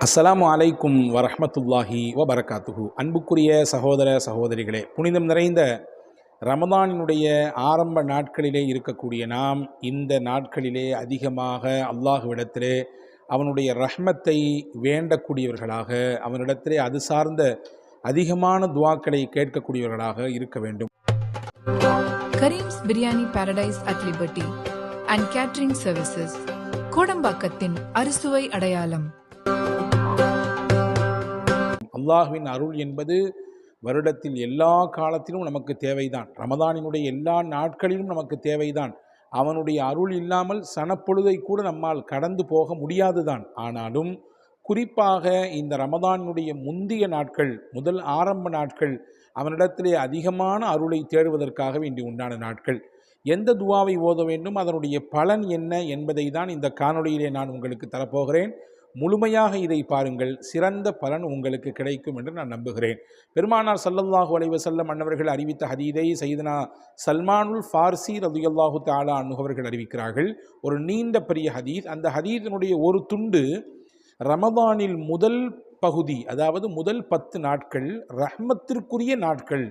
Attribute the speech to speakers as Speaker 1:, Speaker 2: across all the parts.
Speaker 1: அஸ்ஸலாமு அலைக்கும் வரஹமத்துல்லாஹி வபரகாத்துஹு. அன்புக்குரிய சகோதர சகோதரிகளே புனிதம் நிறைந்த ரமதானினுடைய ஆரம்ப நாட்களிலே இருக்கக்கூடிய நாம் இந்த நாட்களிலே அதிகமாக அல்லாஹுவிடத்திலே அவனுடைய ரஹ்மத்தை வேண்டக்கூடியவர்களாக அவனிடத்திலே அது சார்ந்த அதிகமான துவாக்களை கேட்கக்கூடியவர்களாக இருக்க வேண்டும்.
Speaker 2: Kareem's biryani paradise at liberty and catering services கோடம்பாக்கத்தின் அறுசுவை அடையாளம்.
Speaker 1: அல்லாஹுவின் அருள் என்பது வருடத்தில் எல்லா காலத்திலும் நமக்கு தேவைதான். ரமதானினுடைய எல்லா நாட்களிலும் நமக்கு தேவைதான். அவனுடைய அருள் இல்லாமல் சனப்பொழுதை கூட நம்மால் கடந்து போக முடியாதுதான். ஆனாலும் குறிப்பாக இந்த ரமதானினுடைய முந்திய நாட்கள் முதல் ஆரம்ப நாட்கள் அவனிடத்திலே அதிகமான அருளை தேடுவதற்காக வேண்டி உண்டான நாட்கள். எந்த துவாவை ஓத வேண்டும் அதனுடைய பலன் என்ன என்பதை தான் இந்த காணொளியிலே நான் உங்களுக்கு தரப்போகிறேன். முழுமையாக இதை பாருங்கள். சிறந்த பலன் உங்களுக்கு கிடைக்கும் என்று நான் நம்புகிறேன். பெருமானார் சல்லல்லாஹு அலைஹி வஸல்லம் அன்னவர்கள் அறிவித்த ஹதீதை சைதனா சல்மானுல் ஃபார்சி ரதுயல்லாஹு தாலா அன்னுகவர்கள் அறிவிக்கிறார்கள். ஒரு நீண்ட பெரிய ஹதீஸ். அந்த ஹதீதனுடைய ஒரு துண்டு ரமதானில் முதல் பகுதி அதாவது முதல் பத்து நாட்கள் ரஹ்மத்திற்குரிய நாட்கள்.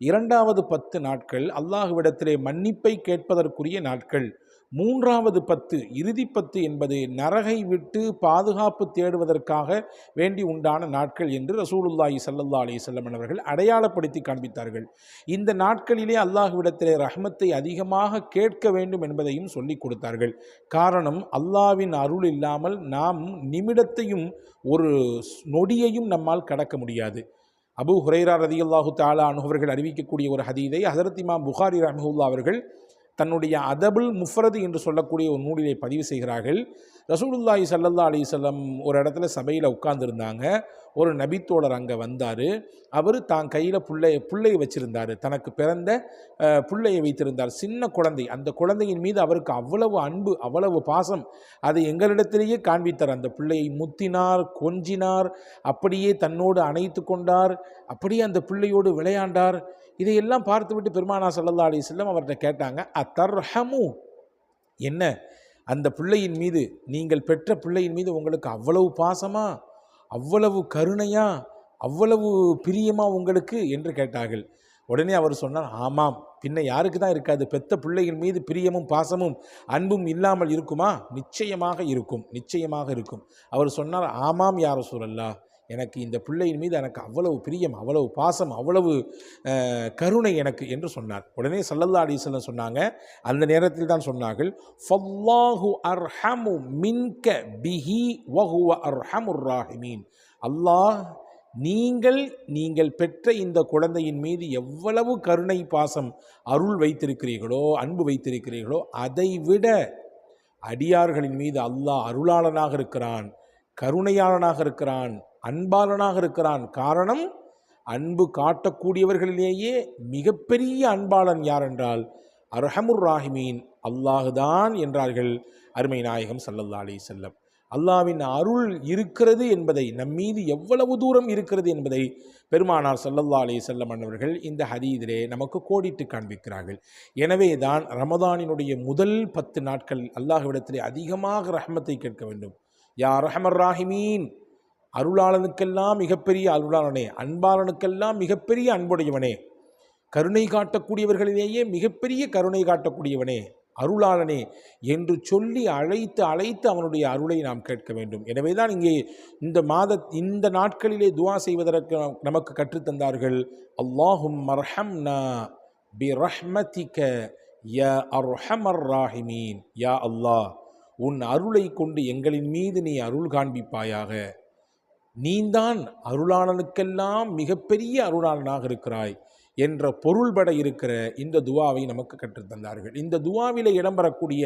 Speaker 1: இரண்டாவது பத்து நாட்கள் அல்லாஹுவிடத்திலே மன்னிப்பை கேட்பதற்குரிய நாட்கள். மூன்றாவது பத்து இறுதி பத்து என்பது நரகை விட்டு பாதுகாப்பு தேடுவதற்காக வேண்டி உண்டான நாட்கள் என்று ரசூலுல்லாஹி சல்லல்லா அலி செல்லமன் அவர்கள் அடையாளப்படுத்தி காண்பித்தார்கள். இந்த நாட்களிலே அல்லாஹ்விடத்திலே ரஹ்மத்தை அதிகமாக கேட்க வேண்டும் என்பதையும் சொல்லிக் கொடுத்தார்கள். காரணம் அல்லாவின் அருள் இல்லாமல் நாம் நிமிடத்தையும் ஒரு நொடியையும் நம்மால் கடக்க முடியாது. அபு ஹுரைரா ரதியுல்லாஹு தாலா அனுபவர்கள் அறிவிக்கக்கூடிய ஒரு ஹதீதை ஹசரத் இமாம் புகாரி ரஹமுல்லா அவர்கள் தன்னுடைய அதபுல் முஃப்ரது என்று சொல்லக்கூடிய ஒரு நூலிலை பதிவு செய்கிறார்கள். ரசூலுல்லாஹி சல்லல்லா அலி சொல்லம் ஒரு இடத்துல சபையில் உட்கார்ந்துருந்தாங்க. ஒரு நபித்தோழர் அங்கே வந்தார். அவர் தான் கையில் புள்ளை புள்ளையை வச்சிருந்தார். தனக்கு பிறந்த பிள்ளையை புள்ளையை வைத்திருந்தார். சின்ன குழந்தை. அந்த குழந்தையின் மீது அவருக்கு அவ்வளவு அன்பு அவ்வளவு பாசம். அதை எங்களிடத்திலேயே காண்பித்தார். அந்த பிள்ளையை முத்தினார் கொஞ்சினார் அப்படியே தன்னோடு அணைத்து கொண்டார். அப்படியே அந்த பிள்ளையோடு விளையாண்டார். இதையெல்லாம் பார்த்துவிட்டு பெருமானா சல்லல்லா அலி செல்லம் அவர்கிட்ட கேட்டாங்க அத்தர்ஹமு? என்ன? அந்த பிள்ளையின் மீது நீங்கள் பெற்ற பிள்ளையின் மீது உங்களுக்கு அவ்வளவு பாசமா? அவ்வளவு கருணையா? அவ்வளவு பிரியமா உங்களுக்கு? என்று கேட்டார்கள். உடனே அவர் சொன்னார் ஆமாம் பின்ன யாருக்கு தான் இருக்காது? பெத்த பிள்ளைகள் மீது பிரியமும் பாசமும் அன்பும் இல்லாமல் இருக்குமா? நிச்சயமாக இருக்கும் நிச்சயமாக இருக்கும். அவர் சொன்னார் ஆமாம் யார் சூழல்லா எனக்கு இந்த பிள்ளையின் மீது எனக்கு அவ்வளவு பிரியம் அவ்வளவு பாசம் அவ்வளவு கருணை எனக்கு என்று சொன்னார். உடனே சல்லல்லா அலிசல்லம் சொன்னாங்க. அந்த நேரத்தில் தான் சொன்னார்கள் ஃபல்லாஹு அர்ஹமு மின்க பிஹி வஹுவ அர்ஹமுர் ராஹிமீன். அல்லாஹ் நீங்கள் நீங்கள் பெற்ற இந்த குழந்தையின் மீது எவ்வளவு கருணை பாசம் அருள் வைத்திருக்கிறீர்களோ அன்பு வைத்திருக்கிறீர்களோ அதைவிட அடியார்களின் மீது அல்லாஹ் அருளாளனாக இருக்கிறான். கருணையாளனாக இருக்கிறான் அன்பாளனாக இருக்கிறான். காரணம் அன்பு காட்டக்கூடியவர்களிலேயே மிகப்பெரிய அன்பாளன் யார் என்றால் அர்ஹமுர் ராஹிமீன் அல்லாஹுதான் என்றார்கள் அருமை நாயகம் சல்லல்லா அலி செல்லம் அல்லாவின் அருள் இருக்கிறது என்பதை நம்மீது எவ்வளவு தூரம் இருக்கிறது என்பதை பெருமானார் சல்லல்லா அலி செல்லம் அன்னவர்கள் இந்த ஹதீதிலே நமக்கு கோடிட்டு காண்பிக்கிறார்கள். எனவே தான் ரமதானினுடைய முதல் பத்து நாட்கள் அல்லாஹ்விடத்திலே அதிகமாக ரஹமத்தை கேட்க வேண்டும். யா ரஹமர் ராஹிமீன். அருளாளனுக்கெல்லாம் மிகப்பெரிய அருளாளனே அன்பாளனுக்கெல்லாம் மிகப்பெரிய அன்புடையவனே. கருணை காட்டக்கூடியவர்களிலேயே மிகப்பெரிய கருணை காட்டக்கூடியவனே அருளாளனே என்று சொல்லி அழைத்து அழைத்து அவனுடைய அருளை நாம் கேட்க வேண்டும். எனவே தான் இங்கே இந்த மாத இந்த நாட்களிலே துவா செய்வதற்கு நமக்கு கற்றுத்தந்தார்கள் அல்லாஹும் மர்ஹம்னா பி ரஹ்மதிக யா அர்ஹமர் ராஹிமீன். யா அல்லாஹ் உன் அருளை கொண்டு எங்களின் மீது நீ அருள் காண்பிப்பாயாக. நீந்தான் அருளாளனுக்கெல்லாம் மிகப்பெரிய அருளாளனாக இருக்கிறாய் என்ற பொருள்பட இருக்கிற இந்த துவாவை நமக்கு கற்றுத்தந்தார்கள் இந்த துவாவிலே இடம்பெறக்கூடிய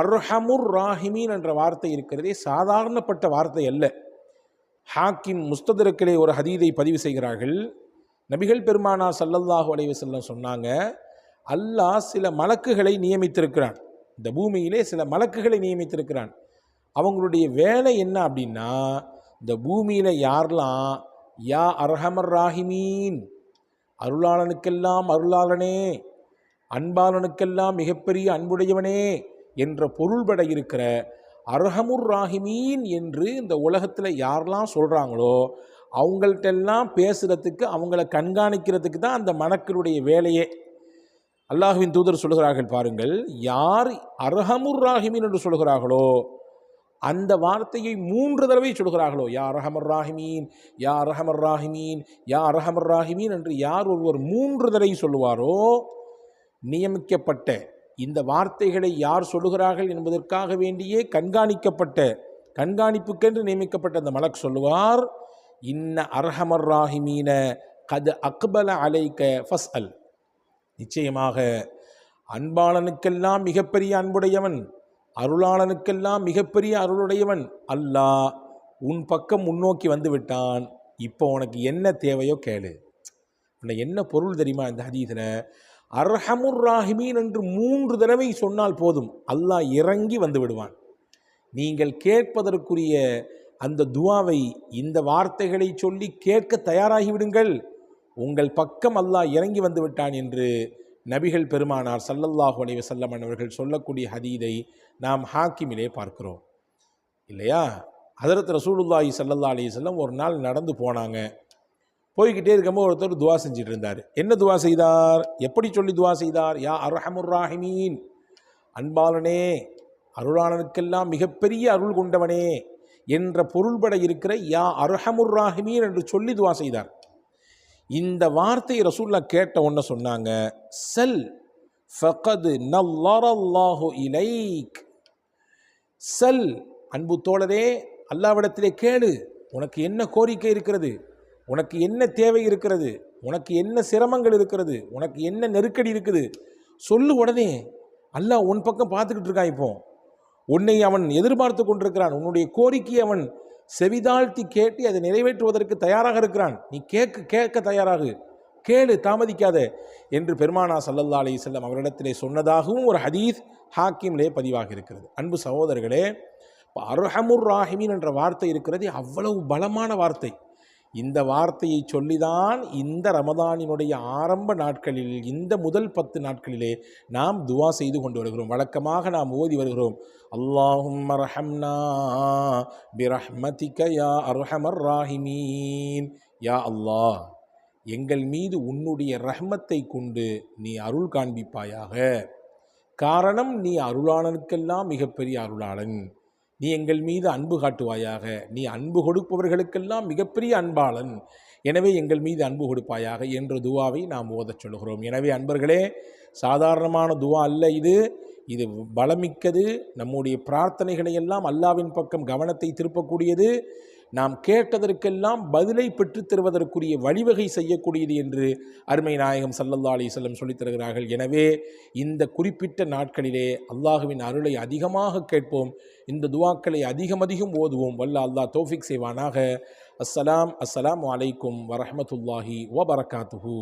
Speaker 1: அர்ஹமுர் ராஹிமீன் என்ற வார்த்தை இருக்கிறதே சாதாரணப்பட்ட வார்த்தை அல்ல. ஹாக்கிம் முஸ்ததருக்கிலே ஒரு ஹதீதை பதிவு செய்கிறார்கள். நபிகள் பெருமானா சல்லல்லாஹு அலைவசல்லம் சொன்னாங்க அல்லாஹ் சில மலக்குகளை நியமித்திருக்கிறான். இந்த பூமியிலே சில மலக்குகளை நியமித்திருக்கிறான். அவங்களுடைய வேலை என்ன அப்படின்னா இந்த பூமியில் யாரெல்லாம் யா அர்ஹமர் ராஹிமீன் அருளாளனுக்கெல்லாம் அருளாளனே அன்பாளனுக்கெல்லாம் மிகப்பெரிய அன்புடையவனே என்ற பொருள்பட இருக்கிற அர்ஹமுர் ராஹிமீன் என்று இந்த உலகத்தில் யாரெல்லாம் சொல்கிறாங்களோ அவங்கள்ட்டெல்லாம் பேசுகிறதுக்கு அவங்கள கண்காணிக்கிறதுக்கு தான் அந்த மணக்கருடைய வேலையே. அல்லாஹுவின் தூதர் சொல்கிறார்கள் பாருங்கள் யார் அர்ஹமுர் ராஹிமீன் என்று சொல்கிறார்களோ அந்த வார்த்தையை மூன்று தடவை சொல்கிறார்களோ யா ரஹமர் ராஹிமீன் யா அரஹமர் ராஹிமீன் யா ரஹமர் ராஹிமீன் என்று யார் ஒருவர் மூன்று தடவை சொல்லுவாரோ நியமிக்கப்பட்ட இந்த வார்த்தைகளை யார் சொல்லுகிறார்கள் என்பதற்காக வேண்டியே கண்காணிக்கப்பட்ட கண்காணிப்புக்கென்று நியமிக்கப்பட்ட அந்த மலக் சொல்லுவார் இன்ன அர்ஹமர் ராஹிமீன கது அக்பல அலைக்க ஃபஸ் அல் நிச்சயமாக அன்பாளனுக்கெல்லாம் மிகப்பெரிய அன்புடையவன் அருளாளனுக்கெல்லாம் மிகப்பெரிய அருளுடையவன் அல்லாஹ் உன் பக்கம் முன்னோக்கி வந்து விட்டான். இப்போ உனக்கு என்ன தேவையோ கேளு. உன்னை என்ன பொருள் தெரியுமா இந்த ஹதீஸில்? அர்ஹமுர் ராஹிமீன் என்று மூன்று தடவை சொன்னால் போதும் அல்லாஹ் இறங்கி வந்து விடுவான். நீங்கள் கேட்பதற்குரிய அந்த துவாவை இந்த வார்த்தைகளை சொல்லி கேட்க தயாராகி விடுங்கள். உங்கள் பக்கம் அல்லாஹ் இறங்கி வந்து விட்டான் என்று நபிகள் பெருமானார் சல்லல்லாஹு அலைஹி சல்லமன் அவர்கள் சொல்லக்கூடிய ஹதீதை நாம் ஹாக்கிமிலே பார்க்கிறோம். இல்லையா? ஹதரத் ரசூலுல்லாஹி சல்லல்லா அலி செல்லம் ஒரு நாள் நடந்து போனாங்க. போய்கிட்டே இருக்கும்போது ஒருத்தர் துவா செஞ்சுட்டு இருந்தார். என்ன துவா செய்தார்? எப்படி சொல்லி துவா செய்தார்? யா அர்ஹமுர் ராஹிமீன். அன்பாளனே அருளாளனுக்கெல்லாம் மிகப்பெரிய அருள் கொண்டவனே என்ற பொருள்பட இருக்கிற யா அர்ஹமுர் ராஹிமீன் என்று சொல்லி துவா செய்தார். இந்த வார்த்தை ரசூல்லா கேட்ட உடனே சொன்னாங்க செல் ஃபகது நல்லாஹு இலைக். செல் அன்பு தோழரே அல்லாவிடத்திலே கேளு உனக்கு என்ன கோரிக்கை இருக்கிறது? உனக்கு என்ன தேவை இருக்கிறது? உனக்கு என்ன சிரமங்கள் இருக்கிறது? உனக்கு என்ன நெருக்கடி இருக்குது? சொல்லு உடனே அல்லாஹ் உன் பக்கம் பார்த்துக்கிட்டு இருக்கான் இப்போ. உன்னை அவன் எதிர்பார்த்து கொண்டிருக்கிறான். உன்னுடைய கோரிக்கையை அவன் செவிதாழ்த்தி கேட்டு அதை நிறைவேற்றுவதற்கு தயாராக இருக்கிறான். நீ கேட்க கேட்க தயாராகு. கேளு தாமதிக்காத என்று பெருமானா சல்லல்லா அலி செல்லம் அவரிடத்திலே சொன்னதாகவும் ஒரு ஹதீஸ் ஹாக்கிமிலே பதிவாக இருக்கிறது. அன்பு சகோதரர்களே இப்போ அர்ஹமுர் என்ற வார்த்தை இருக்கிறது அவ்வளவு பலமான வார்த்தை. இந்த வார்த்தையை சொல்லிதான் இந்த ரமதானினுடைய ஆரம்ப நாட்களில் இந்த முதல் பத்து நாட்களிலே நாம் துவா செய்து கொண்டு வருகிறோம். வழக்கமாக நாம் ஓதி வருகிறோம். அல்லாஹும் ரஹம்னா பிரஹ்மதிக யா அர்ஹமர் ராஹிமீன். யா அல்லாஹ் எங்கள் மீது உன்னுடைய ரஹ்மத்தை கொண்டு நீ அருள் காண்பிப்பாயாக. காரணம் நீ அருளாளனுக்கெல்லாம் மிகப்பெரிய அருளாளன். நீ எங்கள் மீது அன்பு காட்டுவாயாக. நீ அன்பு கொடுப்பவர்களுக்கெல்லாம் மிகப்பெரிய அன்பாளன். எனவே எங்கள் மீது அன்பு கொடுப்பாயாக என்ற துவாவை நாம் ஓதச் சொல்கிறோம். எனவே அன்பர்களே சாதாரணமான துவா அல்ல இது. இது பலமிக்கது நம்முடைய பிரார்த்தனைகளை எல்லாம் அல்லாவின் பக்கம் கவனத்தை திருப்பக்கூடியது. நாம் கேட்டதற்கெல்லாம் பதிலை பெற்றுத் தருவதற்குரிய வழிவகை செய்யக்கூடியது என்று அருமை நாயகம் சல்லல்லா அலிசல்லம் சொல்லித் தருகிறார்கள். எனவே இந்த குறிப்பிட்ட நாட்களிலே அல்லாஹுவின் அருளை அதிகமாக கேட்போம். இந்த துவாக்களை அதிகம் அதிகம் ஓதுவோம். வல்ல அல்லாஹ் தோஃபிக் செய்வானாக. அஸ்ஸலாம் அஸ்ஸலாம் அலைக்கும் வரஹ்மத்துல்லாஹி வபரகாத்துஹூ.